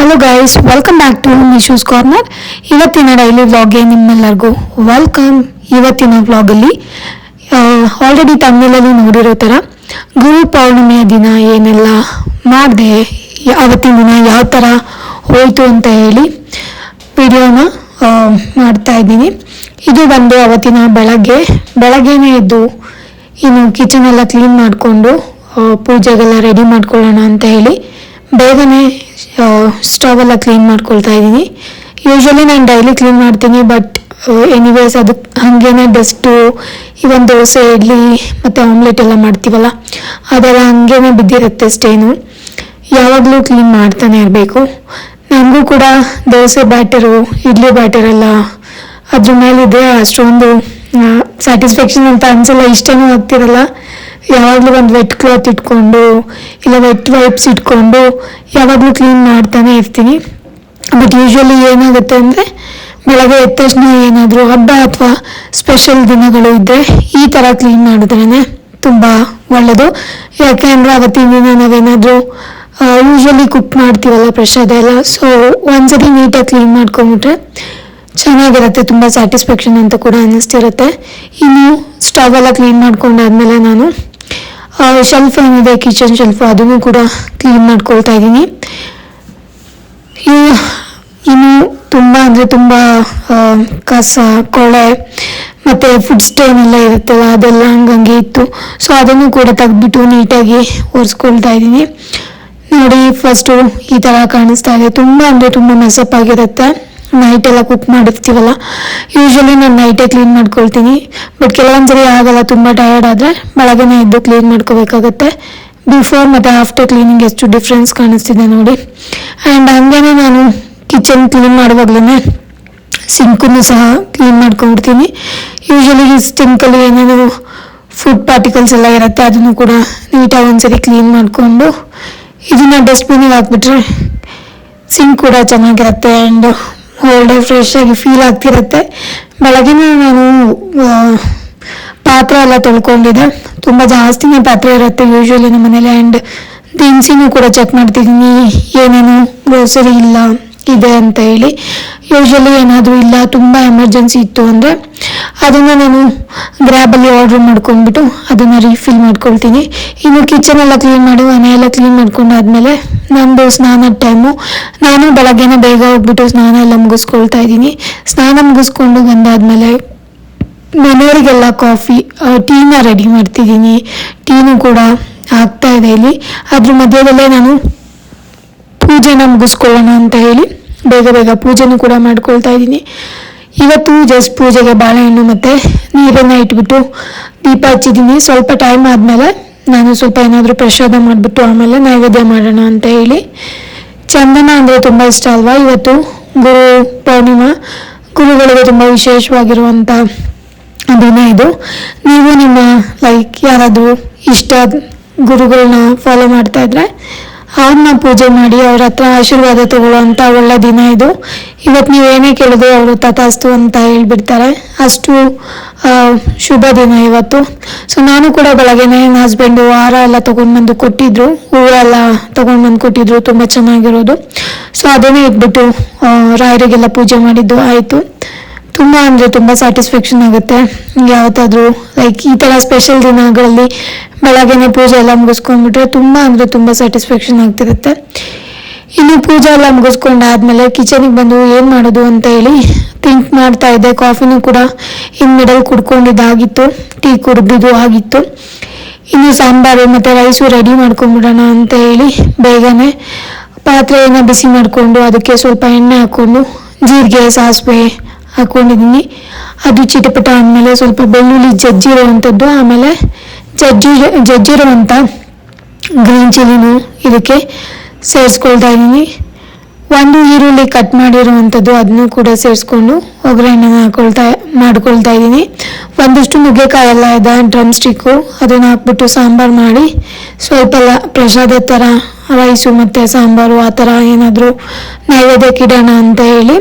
Hello guys welcome back to Nishu's corner ಇವತ್ತಿನ daily ವ್ಲಾಗ್ಗೆ ನಿಮ್ಮೆಲ್ಲರಿಗೂ ವೆಲ್ಕಮ್ ಇವತ್ತಿನ ವ್ಲಾಗಲ್ಲಿ ಆಲ್ರೆಡಿ ತಮಿಳಲ್ಲಿ ನೋಡಿರೋ ಥರ ಗುರು ಪೌರ್ಣಿಮೆಯ ದಿನ ಏನೆಲ್ಲ ಮಾಡಿದೆ, ಅವತ್ತಿನ ದಿನ ಯಾವ ಥರ ಹೋಯಿತು ಅಂತ ಹೇಳಿ ವಿಡಿಯೋನ ಮಾಡ್ತಾ ಇದ್ದೀನಿ. ಇದು ಬಂದು ಅವತ್ತಿನ ಬೆಳಗ್ಗೆ, ಬೆಳಗ್ಗೆನೇ ಎದ್ದು ಇನ್ನು ಕಿಚನ್ ಎಲ್ಲ ಕ್ಲೀನ್ ಮಾಡಿಕೊಂಡು ಪೂಜೆಗೆಲ್ಲ ರೆಡಿ ಮಾಡ್ಕೊಳ್ಳೋಣ ಅಂತ ಹೇಳಿ ಬೇಗನೆ ಸ್ಟವ್ ಎಲ್ಲ ಕ್ಲೀನ್ ಮಾಡ್ಕೊಳ್ತಾ ಇದ್ದೀನಿ. ಯೂಶ್ವಲಿ ನಾನು ಡೈಲಿ ಕ್ಲೀನ್ ಮಾಡ್ತೀನಿ ಬಟ್ ಎನಿವೇಸ್ ಅದು ಹಾಗೇನೆ ಡಸ್ಟು ಇವನ್ ದೋಸೆ, ಇಡ್ಲಿ, ಮತ್ತು ಆಮ್ಲೆಟ್ ಎಲ್ಲ ಮಾಡ್ತೀವಲ್ಲ, ಅದೆಲ್ಲ ಹಾಗೇನೆ ಬಿದ್ದಿರುತ್ತೆ ಸ್ಟೇನು ಯಾವಾಗಲೂ ಕ್ಲೀನ್ ಮಾಡ್ತಾನೆ ಇರಬೇಕು. ನನಗೂ ಕೂಡ ದೋಸೆ ಬ್ಯಾಟರು ಇಡ್ಲಿ ಬ್ಯಾಟರ್ ಎಲ್ಲ ಅದ್ರ ಮೇಲಿದೆ ಅಷ್ಟೊಂದು ಸ್ಯಾಟಿಸ್ಫ್ಯಾಕ್ಷನ್ ಅಂತ ಅನ್ಸಲ್ಲ, ಇಷ್ಟನೂ ಆಗ್ತಿರಲ್ಲ. ಯಾವಾಗಲೂ ಒಂದು ವೆಟ್ ಕ್ಲಾತ್ ಇಟ್ಕೊಂಡು, ಇಲ್ಲ ವೆಟ್ ವೈಪ್ಸ್ ಇಟ್ಕೊಂಡು, ಯಾವಾಗಲೂ ಕ್ಲೀನ್ ಮಾಡ್ತಾನೆ ಇರ್ತೀನಿ. ಬಟ್ ಯೂಶ್ವಲಿ ಏನಾಗುತ್ತೆ ಅಂದರೆ, ಬೆಳಗ್ಗೆ ಎದ್ದ ತಕ್ಷಣ ಏನಾದರೂ ಹಬ್ಬ ಅಥವಾ ಸ್ಪೆಷಲ್ ದಿನಗಳು ಇದ್ದರೆ ಈ ಥರ ಕ್ಲೀನ್ ಮಾಡಿದ್ರೇ ತುಂಬ ಒಳ್ಳೆಯದು ಯಾಕೆಂದರೆ ಅವತ್ತಿನ ದಿನ ನಾವೇನಾದರೂ ಯೂಶ್ವಲಿ ಕುಕ್ ಮಾಡ್ತೀವಲ್ಲ ಪ್ರಸಾದ ಎಲ್ಲ ಸೊ ಒಂದ್ಸರಿ ನೀಟಾಗಿ ಕ್ಲೀನ್ ಮಾಡ್ಕೊಂಬಿಟ್ರೆ ಚೆನ್ನಾಗಿರುತ್ತೆ, ತುಂಬ ಸ್ಯಾಟಿಸ್ಫ್ಯಾಕ್ಷನ್ ಅಂತ ಕೂಡ ಅನ್ನಿಸ್ತಿರುತ್ತೆ. ಇನ್ನು ಸ್ಟವ್ ಎಲ್ಲ ಕ್ಲೀನ್ ಮಾಡ್ಕೊಂಡಾದ್ಮೇಲೆ ನಾನು ಶೆಲ್ಫ್ ಏನಿದೆ ಕಿಚನ್ ಶೆಲ್ಫ್ ಅದನ್ನು ಕೂಡ ಕ್ಲೀನ್ ಮಾಡ್ಕೊಳ್ತಾ ಇದ್ದೀನಿ. ಇನ್ನು ತುಂಬ ಅಂದರೆ ತುಂಬ ಕಸ, ಕೊಳೆ ಮತ್ತು ಫುಡ್ ಸ್ಟೇನ್ ಎಲ್ಲ ಇರುತ್ತಲ್ಲ, ಅದೆಲ್ಲ ಹಂಗಂಗೆ ಇತ್ತು. ಸೊ ಅದನ್ನು ಕೂಡ ತೆಗೆದ್ಬಿಟ್ಟು ನೀಟಾಗಿ ಒರೆಸ್ಕೊಳ್ತಾ ಇದ್ದೀನಿ. ನೋಡಿ ಫಸ್ಟು ಈ ಥರ ಕಾಣಿಸ್ತಾ ಇದೆ. ತುಂಬ ಅಂದರೆ ತುಂಬ ಮೆಸಪ್ ಆಗಿರುತ್ತೆ. ನೈಟ್ ಎಲ್ಲ ಕುಕ್ ಮಾಡಿರ್ತೀವಲ್ಲ ಯೂಶ್ವಲಿ ನಾನು ನೈಟೇ ಕ್ಲೀನ್ ಮಾಡ್ಕೊಳ್ತೀನಿ. ಬಟ್ ಕೆಲವೊಂದ್ಸರಿ ಆಗಲ್ಲ, ತುಂಬ ಟಯರ್ಡ್ ಆದರೆ ಬೆಳಗ್ಗೆನೇ ಎದ್ದು ಕ್ಲೀನ್ ಮಾಡ್ಕೋಬೇಕಾಗತ್ತೆ. ಬಿಫೋರ್ ಮತ್ತು ಆಫ್ಟರ್ ಕ್ಲೀನಿಂಗ್ ಎಷ್ಟು ಡಿಫ್ರೆನ್ಸ್ ಕಾಣಿಸ್ತಿದೆ ನೋಡಿ. ಆ್ಯಂಡ್ ಹಂಗೇನೆ ನಾನು ಕಿಚನ್ ಕ್ಲೀನ್ ಮಾಡುವಾಗ್ಲೇ ಸಿಂಕನ್ನು ಸಹ ಕ್ಲೀನ್ ಮಾಡ್ಕೊಂಡ್ಬಿಡ್ತೀನಿ. ಯೂಶ್ವಲಿ ಸಿಂಕಲ್ಲಿ ಏನೇನು ಫುಡ್ ಪಾರ್ಟಿಕಲ್ಸ್ ಎಲ್ಲ ಇರುತ್ತೆ, ಅದನ್ನು ಕೂಡ ನೀಟಾಗಿ ಒಂದ್ಸರಿ ಕ್ಲೀನ್ ಮಾಡಿಕೊಂಡು ಇದನ್ನು ಡಸ್ಟ್ಬಿನ್ನಿಗೆ ಹಾಕ್ಬಿಟ್ರೆ ಸಿಂಕ್ ಕೂಡ ಚೆನ್ನಾಗಿರುತ್ತೆ. ಆ್ಯಂಡ್ ಡೇ ಫ್ರೆಶ್ ಆಗಿ ಫೀಲ್ ಆಗ್ತಿರುತ್ತೆ. ಬೆಳಗಿನ ನಾನು ಪಾತ್ರೆ ಎಲ್ಲ ತೊಳ್ಕೊಂಡಿದ್ದೆ. ತುಂಬ ಜಾಸ್ತಿನೇ ಪಾತ್ರೆ ಇರುತ್ತೆ ಯೂಶ್ವಲಿ ನಮ್ಮ ಮನೇಲಿ ಆ್ಯಂಡ್ ದಿನಸಿನೂ ಕೂಡ ಚೆಕ್ ಮಾಡ್ತಿದ್ದೀನಿ. ಏನೇನು ಗ್ರೋಸರಿ ಇಲ್ಲ. ಇದೆ ಅಂತ ಹೇಳಿ ಯೂಶ್ವಲಿ ಏನಾದರೂ ಇಲ್ಲ, ತುಂಬ ಎಮರ್ಜೆನ್ಸಿ ಇತ್ತು ಅಂದರೆ ಅದನ್ನು ನಾನು ಗ್ರ್ಯಾಬಲ್ಲಿ ಆರ್ಡ್ರ್ ಮಾಡ್ಕೊಂಡ್ಬಿಟ್ಟು ಅದನ್ನು ರೀಫಿಲ್ ಮಾಡ್ಕೊಳ್ತೀನಿ. ಇನ್ನು ಕಿಚನ್ ಕ್ಲೀನ್ ಮಾಡಿ, ಮನೆ ಕ್ಲೀನ್ ಮಾಡ್ಕೊಂಡಾದ್ಮೇಲೆ ನಂದು ಸ್ನಾನದ ಟೈಮು ನಾನು ಬೆಳಗ್ಗೆನೇ ಬೇಗ ಹೋಗ್ಬಿಟ್ಟು ಸ್ನಾನ ಎಲ್ಲ ಮುಗಿಸ್ಕೊಳ್ತಾ ಇದ್ದೀನಿ. ಸ್ನಾನ ಮುಗಿಸ್ಕೊಂಡು ಬಂದಾದಮೇಲೆ ಮನೆಯವರಿಗೆಲ್ಲ ಕಾಫಿ ಟೀನ ರೆಡಿ ಮಾಡ್ತಿದ್ದೀನಿ. ಟೀನು ಕೂಡ ಆಗ್ತಾ ಇದೆ ಇಲ್ಲಿ. ಅದ್ರ ಮಧ್ಯದಲ್ಲೇ ನಾನು ಪೂಜೆನ ಮುಗಿಸ್ಕೊಳ್ಳೋಣ ಅಂತ ಹೇಳಿ ಬೇಗ ಬೇಗ ಪೂಜೆನೂ ಕೂಡ ಮಾಡ್ಕೊಳ್ತಾ ಇದ್ದೀನಿ. ಇವತ್ತು ಜಸ್ಟ್ ಪೂಜೆಗೆ ಬಾಳೆಹಣ್ಣು ಮತ್ತು ನೀರನ್ನು ಇಟ್ಬಿಟ್ಟು ದೀಪ ಹಚ್ಚಿದ್ದೀನಿ. ಸ್ವಲ್ಪ ಟೈಮ್ ಆದಮೇಲೆ ನಾನು ಸ್ವಲ್ಪ ಏನಾದರೂ ಪ್ರಸಾದ ಮಾಡಿಬಿಟ್ಟು ಆಮೇಲೆ ನೈವೇದ್ಯ ಮಾಡೋಣ ಅಂತ ಹೇಳಿ. ಚಂದನ ಅಂದರೆ ತುಂಬ ಇಷ್ಟ ಅಲ್ವಾ? ಇವತ್ತು ಗುರು ಪೌರ್ಣಿಮಾ, ಗುರುಗಳಿಗೆ ತುಂಬ ವಿಶೇಷವಾಗಿರುವಂಥ ದಿನ ಇದು. ನೀವು ನಿಮ್ಮ ಲೈಕ್ ಯಾರಾದರೂ ಇಷ್ಟ ಗುರುಗಳನ್ನ ಫಾಲೋ ಮಾಡ್ತಾ ಇದ್ರೆ ಅವ್ರನ್ನ ಪೂಜೆ ಮಾಡಿ ಅವ್ರ ಹತ್ರ ಆಶೀರ್ವಾದ ತಗೊಳ್ಳೋಂಥ ಒಳ್ಳೆ ದಿನ ಇದು. ಇವತ್ತು ನೀವು ಏನೇ ಕೇಳಿದ್ರು ಅವರು ತಥಾಸ್ತು ಅಂತ ಹೇಳ್ಬಿಡ್ತಾರೆ. ಅಷ್ಟು ಶುಭ ದಿನ ಇವತ್ತು. ಸೊ ನಾನು ಕೂಡ ಬೆಳಗ್ಗೆ ನನ್ನ ಹಸ್ಬೆಂಡು ಹಾರ ಎಲ್ಲ ತೊಗೊಂಡ್ಬಂದು ಕೊಟ್ಟಿದ್ರು. ಹೂವೆಲ್ಲ ತೊಗೊಂಡ್ಬಂದು ಕೊಟ್ಟಿದ್ರು. ತುಂಬ ಚೆನ್ನಾಗಿರೋದು. ಸೊ ಅದನ್ನೇ ಇಟ್ಬಿಟ್ಟು ರಾಯರಿಗೆಲ್ಲ ಪೂಜೆ ಮಾಡಿದ್ದು ಆಯಿತು. ತುಂಬ ಅಂದರೆ ತುಂಬ ಸ್ಯಾಟಿಸ್ಫ್ಯಾಕ್ಷನ್ ಆಗುತ್ತೆ. ಯಾವತ್ತಾದರೂ ಲೈಕ್ ಈ ಥರ ಸ್ಪೆಷಲ್ ದಿನಗಳಲ್ಲಿ ಬೆಳಗ್ಗೆನೆ ಪೂಜೆ ಎಲ್ಲ ಮುಗಿಸ್ಕೊಂಡ್ಬಿಟ್ರೆ ತುಂಬ ಅಂದರೆ ತುಂಬ ಸ್ಯಾಟಿಸ್ಫ್ಯಾಕ್ಷನ್ ಆಗ್ತಿರುತ್ತೆ. ಇನ್ನು ಪೂಜೆ ಎಲ್ಲ ಮುಗಿಸ್ಕೊಂಡಾದ್ಮೇಲೆ ಕಿಚನಿಗೆ ಬಂದು ಏನು ಮಾಡೋದು ಅಂತ ಹೇಳಿ ಥಿಂಕ್ ಮಾಡ್ತಾ ಇದ್ದೆ. ಕಾಫಿನೂ ಕೂಡ ಇನ್ ಮಿಡಲ್ ಕುಡ್ಕೊಂಡಿದ್ದಾಗಿತ್ತು. ಟೀ ಕುಡಿದಿದ್ದು ಆಗಿತ್ತು. ಇನ್ನು ಸಾಂಬಾರು ಮತ್ತು ರೈಸು ರೆಡಿ ಮಾಡ್ಕೊಂಡ್ಬಿಡೋಣ ಅಂತ ಹೇಳಿ ಬೇಗನೆ ಪಾತ್ರೆಯನ್ನು ಬಿಸಿ ಮಾಡಿಕೊಂಡು ಅದಕ್ಕೆ ಸ್ವಲ್ಪ ಎಣ್ಣೆ ಹಾಕ್ಕೊಂಡು ಜೀರಿಗೆ, ಸಾಸಿವೆ ಹಾಕ್ಕೊಂಡಿದ್ದೀನಿ ಅದು ಚಿಟಪಟ ಆದಮೇಲೆ ಸ್ವಲ್ಪ ಬೆಳ್ಳುಳ್ಳಿ ಜಜ್ಜಿರುವಂಥದ್ದು ಆಮೇಲೆ ಜಜ್ಜಿ ಜಜ್ಜಿರುವಂಥ ಗ್ರೀನ್ ಚಿಲ್ಲಿನೂ ಇದಕ್ಕೆ ಸೇರಿಸ್ಕೊಳ್ತಾ ಇದ್ದೀನಿ ಒಂದು ಈರುಳ್ಳಿ ಕಟ್ ಮಾಡಿರುವಂಥದ್ದು ಅದನ್ನು ಕೂಡ ಸೇರಿಸ್ಕೊಂಡು ಒಗ್ಗರಣೆನ ಹಾಕೊಳ್ತಾ, ಮಾಡ್ಕೊಳ್ತಾ ಇದ್ದೀನಿ ಒಂದಷ್ಟು ನುಗ್ಗೆಕಾಯಿ ಎಲ್ಲ ಇದೆ ಡ್ರಮ್ ಸ್ಟಿಕ್ಕು ಅದನ್ನು ಹಾಕ್ಬಿಟ್ಟು ಸಾಂಬಾರು ಮಾಡಿ ಸ್ವಲ್ಪ ಎಲ್ಲ ಪ್ರಸಾದ ಥರ ರೈಸು ಮತ್ತು ಸಾಂಬಾರು ಆ ಥರ ಏನಾದರೂ ನೈವೇದ್ಯಕ್ಕಿಡೋಣ ಅಂತ ಹೇಳಿ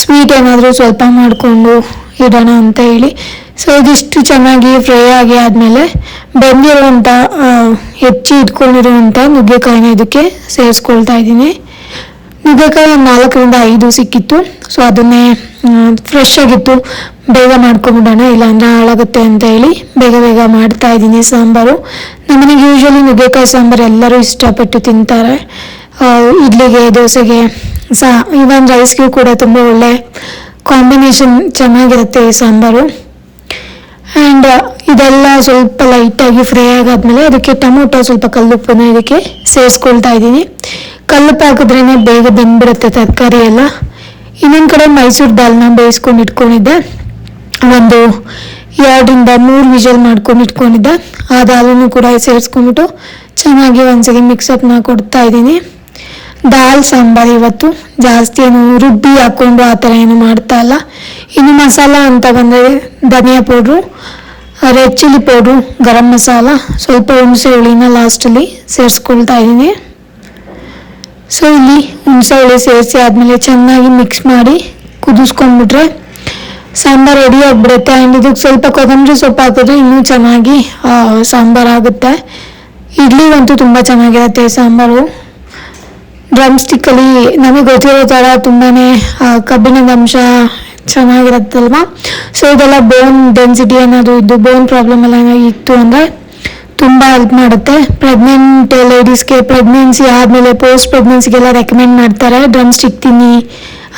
ಸ್ವೀಟ್ ಏನಾದರೂ ಸ್ವಲ್ಪ ಮಾಡಿಕೊಂಡು ಇಡೋಣ ಅಂತ ಹೇಳಿ. ಸೊ ಇದಿಷ್ಟು ಚೆನ್ನಾಗಿ ಫ್ರೈ ಆಗಿ ಆದಮೇಲೆ ಬೆಂದಿರುವಂಥ ಹೆಚ್ಚಿ ಇಟ್ಕೊಂಡಿರುವಂಥ ನುಗ್ಗೆಕಾಯಿನ ಇದಕ್ಕೆ ಸೇರಿಸ್ಕೊಳ್ತಾ ಇದ್ದೀನಿ. ನುಗ್ಗೆಕಾಯಿ ಒಂದು ನಾಲ್ಕರಿಂದ ಐದು ಸಿಕ್ಕಿತ್ತು. ಸೊ ಅದನ್ನೇ ಫ್ರೆಶ್ ಆಗಿತ್ತು. ಬೇಗ ಮಾಡ್ಕೊಂಬಿಡೋಣ, ಇಲ್ಲಾಂದರೆ ಹಾಳಾಗುತ್ತೆ ಅಂತ ಹೇಳಿ ಬೇಗ ಬೇಗ ಮಾಡ್ತಾ ಇದ್ದೀನಿ ಸಾಂಬಾರು. ನಮ್ಮನೆಗೆ ಯೂಶ್ವಲಿ ನುಗ್ಗೆಕಾಯಿ ಸಾಂಬಾರು ಎಲ್ಲರೂ ಇಷ್ಟಪಟ್ಟು ತಿಂತಾರೆ. ಇಡ್ಲಿಗೆ, ದೋಸೆಗೆ, ಸಾ, ಇವನ್ ರೈಸ್ಗೂ ಕೂಡ ತುಂಬ ಒಳ್ಳೆ ಕಾಂಬಿನೇಷನ್ ಚೆನ್ನಾಗಿರುತ್ತೆ ಈ ಸಾಂಬಾರು. ಆ್ಯಂಡ್ ಇದೆಲ್ಲ ಸ್ವಲ್ಪ ಲೈಟಾಗಿ ಫ್ರೈ ಆಗಾದ್ಮೇಲೆ ಅದಕ್ಕೆ ಟೊಮೊಟೊ ಸ್ವಲ್ಪ ಕಲ್ಲುಪ್ಪನ್ನು ಇದಕ್ಕೆ ಸೇರಿಸ್ಕೊಳ್ತಾ ಇದ್ದೀನಿ. ಕಲ್ಲುಪ್ಪು ಹಾಕಿದ್ರೇ ಬೇಗ ಬೆಂದ್ಬಿಡುತ್ತೆ ತರಕಾರಿ ಎಲ್ಲ. ಇನ್ನೊಂದು ಕಡೆ ಮೈಸೂರು ದಾಲ್ನ ಬೇಯಿಸ್ಕೊಂಡು ಇಟ್ಕೊಂಡಿದ್ದೆ. ಒಂದು ಎರಡರಿಂದ ಮೂರು ವಿಜಲ್ ಮಾಡ್ಕೊಂಡು ಇಟ್ಕೊಂಡಿದ್ದೆ. ಆ ದಾಲನ್ನು ಕೂಡ ಸೇರಿಸ್ಕೊಂಡ್ಬಿಟ್ಟು ಚೆನ್ನಾಗಿ ಒಂದ್ಸರಿ ಮಿಕ್ಸಪ್ನ ಕೊಡ್ತಾ ಇದ್ದೀನಿ. ದಾಲ್, ಸಾಂಬಾರ್ ಇವತ್ತು ಜಾಸ್ತಿ ಏನು ರುಬ್ಬಿ ಹಾಕ್ಕೊಂಡು ಆ ಥರ ಏನು ಮಾಡ್ತಾ ಇಲ್ಲ. ಇನ್ನು ಮಸಾಲ ಅಂತ ಬಂದರೆ ಧನಿಯಾ powder, red chilli powder, garam masala, ಸ್ವಲ್ಪ ಹುಣಸೆ ಹುಳಿನ ಲಾಸ್ಟಲ್ಲಿ ಸೇರಿಸ್ಕೊಳ್ತಾ ಇದ್ದೀನಿ. ಸೊ, ಇಲ್ಲಿ ಹುಣಸೆ ಹುಳಿ ಸೇರಿಸಿ ಆದಮೇಲೆ ಚೆನ್ನಾಗಿ ಮಿಕ್ಸ್ ಮಾಡಿ ಕುದಿಸ್ಕೊಂಡ್ಬಿಟ್ರೆ ಸಾಂಬಾರು ರೆಡಿ ಆಗಿಬಿಡುತ್ತೆ. ಆ್ಯಂಡ್ ಇದಕ್ಕೆ ಸ್ವಲ್ಪ ಕೊತ್ತಂಬರಿ ಸೊಪ್ಪು ಹಾಕಿದ್ರೆ ಇನ್ನೂ ಚೆನ್ನಾಗಿ ಸಾಂಬಾರ್ ಆಗುತ್ತೆ. ಇಡ್ಲಿಗಂತೂ ತುಂಬ ಚೆನ್ನಾಗಿರುತ್ತೆ ಸಾಂಬಾರು. ಡ್ರಮ್ ಸ್ಟಿಕ್ಕಲ್ಲಿ ನಮಗೆ ಗೊತ್ತಿರೋ ಥರ ತುಂಬಾ ಕಬ್ಬಿಣದ ಅಂಶ ಚೆನ್ನಾಗಿರುತ್ತಲ್ವಾ? ಸೊ ಇದೆಲ್ಲ ಬೋನ್ ಡೆನ್ಸಿಟಿ ಏನಾದರೂ ಇದ್ದು ಬೋನ್ ಪ್ರಾಬ್ಲಮ್ ಎಲ್ಲ ಇತ್ತು ಅಂದರೆ ತುಂಬ ಹೆಲ್ಪ್ ಮಾಡುತ್ತೆ. ಪ್ರೆಗ್ನೆಂಟ್ ಲೇಡೀಸ್ಗೆ ಪ್ರೆಗ್ನೆನ್ಸಿ ಆದಮೇಲೆ ಪೋಸ್ಟ್ ಪ್ರೆಗ್ನೆನ್ಸಿಗೆಲ್ಲ ರೆಕಮೆಂಡ್ ಮಾಡ್ತಾರೆ ಡ್ರಮ್ ಸ್ಟಿಕ್ ತಿನ್ನಿ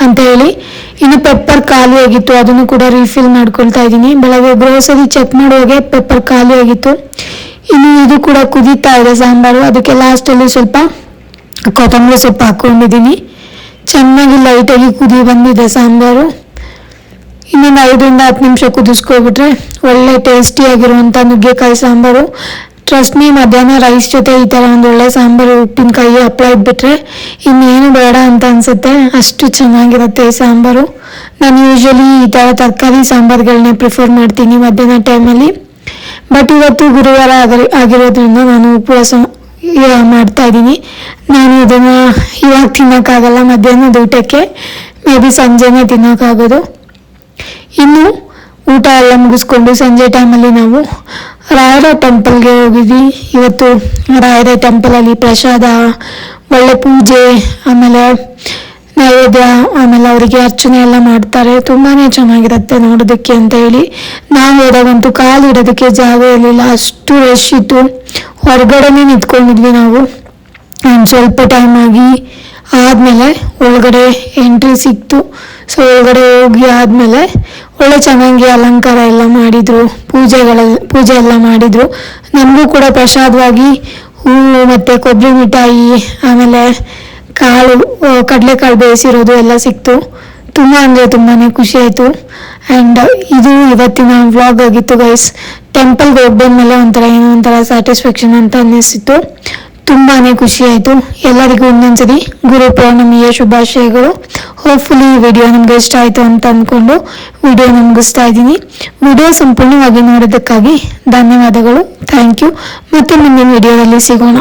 ಅಂತ ಹೇಳಿ. ಇನ್ನು ಪೆಪ್ಪರ್ ಖಾಲಿ ಆಗಿತ್ತು, ಅದನ್ನು ಕೂಡ ರೀಫಿಲ್ ಮಾಡ್ಕೊಳ್ತಾ ಇದ್ದೀನಿ. ಬೆಳಗ್ಗೆ ಗ್ರೋಸರಿ ಚೆಕ್ ಮಾಡುವಾಗೆ ಪೆಪ್ಪರ್ ಖಾಲಿ ಆಗಿತ್ತು. ಇನ್ನು ಇದು ಕೂಡ ಕುದೀತಾ ಇದೆ ಸಾಂಬಾರು, ಅದಕ್ಕೆ ಲಾಸ್ಟಲ್ಲಿ ಸ್ವಲ್ಪ ಕೊತ್ತಂಬರಿ ಸೊಪ್ಪು ಹಾಕ್ಕೊಂಡಿದ್ದೀನಿ ಚೆನ್ನಾಗಿ ಲೈಟಾಗಿ ಕುದಿ ಬಂದಿದೆ ಸಾಂಬಾರು. ಇನ್ನೊಂದು ಐದರಿಂದ ಹತ್ತು ನಿಮಿಷ ಕುದಿಸ್ಕೊಬಿಟ್ರೆ ಒಳ್ಳೆ ಟೇಸ್ಟಿಯಾಗಿರುವಂಥ ನುಗ್ಗೆಕಾಯಿ ಸಾಂಬಾರು. ಟ್ರಸ್ಟ್ ಮೀ ಮಧ್ಯಾಹ್ನ ರೈಸ್ ಜೊತೆ ಈ ಥರ ಒಂದು ಒಳ್ಳೆ ಸಾಂಬಾರು ಉಪ್ಪಿನಕಾಯಿ ಹಪ್ಪಳ ಇಟ್ಬಿಟ್ರೆ ಇನ್ನೇನು ಬೇಡ ಅಂತ ಅನಿಸುತ್ತೆ. ಅಷ್ಟು ಚೆನ್ನಾಗಿರುತ್ತೆ ಈ ಸಾಂಬಾರು. ನಾನು ಯೂಶ್ವಲಿ ಈ ಥರ ತರಕಾರಿ ಸಾಂಬಾರುಗಳನ್ನೇ ಪ್ರಿಫರ್ ಮಾಡ್ತೀನಿ ಮಧ್ಯಾಹ್ನ ಟೈಮಲ್ಲಿ ಬಟ್ ಇವತ್ತು ಗುರುವಾರ ಆಗರಿ ಆಗಿರೋದ್ರಿಂದ ನಾನು ಉಪವಾಸ ಮಾಡ್ತಾ ಇದ್ದೀನಿ. ನಾನು ಅದನ್ನು ಇವಾಗ ತಿನ್ನೋಕ್ಕಾಗಲ್ಲ, ಮಧ್ಯಾಹ್ನದ ಊಟಕ್ಕೆ. ಮೇ ಬಿ ಸಂಜೆನೇ ತಿನ್ನೋಕ್ಕಾಗೋದು. ಇನ್ನು ಊಟ ಎಲ್ಲ ಮುಗಿಸ್ಕೊಂಡು ಸಂಜೆ ಟೈಮಲ್ಲಿ ನಾವು ರಾಯರ ಟೆಂಪಲ್ಗೆ ಹೋಗಿದ್ವಿ. ಇವತ್ತು ರಾಯರ ಟೆಂಪಲಲ್ಲಿ ಪ್ರಸಾದ, ಒಳ್ಳೆ ಪೂಜೆ, ಆಮೇಲೆ ನೈವೇದ್ಯ ಆಮೇಲೆ ಅವರಿಗೆ ಅರ್ಚನೆ ಎಲ್ಲ ಮಾಡ್ತಾರೆ. ತುಂಬಾ ಚೆನ್ನಾಗಿರುತ್ತೆ ನೋಡೋದಕ್ಕೆ ಅಂತ ಹೇಳಿ. ನಾವು ಹೋದಾಗಂತೂ ಕಾಲು ಇಡೋದಕ್ಕೆ ಜಾಗ ಇರಲಿಲ್ಲ. ಅಷ್ಟು ರಶ್ ಇತ್ತು. ಹೊರಗಡೆನೇ ನಿಂತ್ಕೊಂಡಿದ್ವಿ ನಾವು. ಒಂದು ಸ್ವಲ್ಪ ಟೈಮ್ ಆಗಿ ಆದಮೇಲೆ ಒಳಗಡೆ ಎಂಟ್ರಿ ಸಿಕ್ತು. ಸೊ ಒಳಗಡೆ ಹೋಗಿ ಆದಮೇಲೆ ಒಳ್ಳೆ ಚೆನ್ನಾಗಿ ಅಲಂಕಾರ ಎಲ್ಲ ಮಾಡಿದರು. ಪೂಜೆಗಳ, ಪೂಜೆ ಎಲ್ಲ ಮಾಡಿದರು. ನಮಗೂ ಕೂಡ ಪ್ರಸಾದವಾಗಿ ಹೂವು ಮತ್ತು ಕೊಬ್ಬರಿ ಮಿಠಾಯಿ, ಆಮೇಲೆ ಕಾಳು ಕಡಲೆಕಾಳು ಬೇಯಿಸಿರೋದು ಎಲ್ಲ ಸಿಕ್ತು. ತುಂಬ ಅಂದರೆ ತುಂಬಾ ಖುಷಿ ಆಯಿತು. ಆ್ಯಂಡ್ ಇದು ಇವತ್ತಿನ ವ್ಲಾಗ್ ಆಗಿತ್ತು ಗೈಸ್ ಟೆಂಪಲ್ಗೆ ಹೋಗಿ ಬಂದಮೇಲೆ ಒಂಥರ ಏನೋ ಒಂಥರ ಸ್ಯಾಟಿಸ್ಫ್ಯಾಕ್ಷನ್ ಅಂತ ಅನ್ನಿಸಿತ್ತು ತುಂಬಾ ಖುಷಿ ಆಯಿತು. ಎಲ್ಲರಿಗೂ ಒಂದೊಂದ್ಸರಿ ಗುರು ಪೌರ್ಣಮಿಯ ಶುಭಾಶಯಗಳು. ಹೋಪ್ಫುಲಿ ಈ ವಿಡಿಯೋ ನಿಮ್ಗೆ ಇಷ್ಟ ಆಯಿತು ಅಂತ ಅಂದ್ಕೊಂಡು ವಿಡಿಯೋ ಮುಗಿಸ್ತಾ ಇದ್ದೀನಿ. ವಿಡಿಯೋ ಸಂಪೂರ್ಣವಾಗಿ ನೋಡೋದಕ್ಕಾಗಿ ಧನ್ಯವಾದಗಳು. ಥ್ಯಾಂಕ್ ಯು ಮತ್ತೆ ಮುಂದಿನ ವಿಡಿಯೋದಲ್ಲಿ ಸಿಗೋಣ.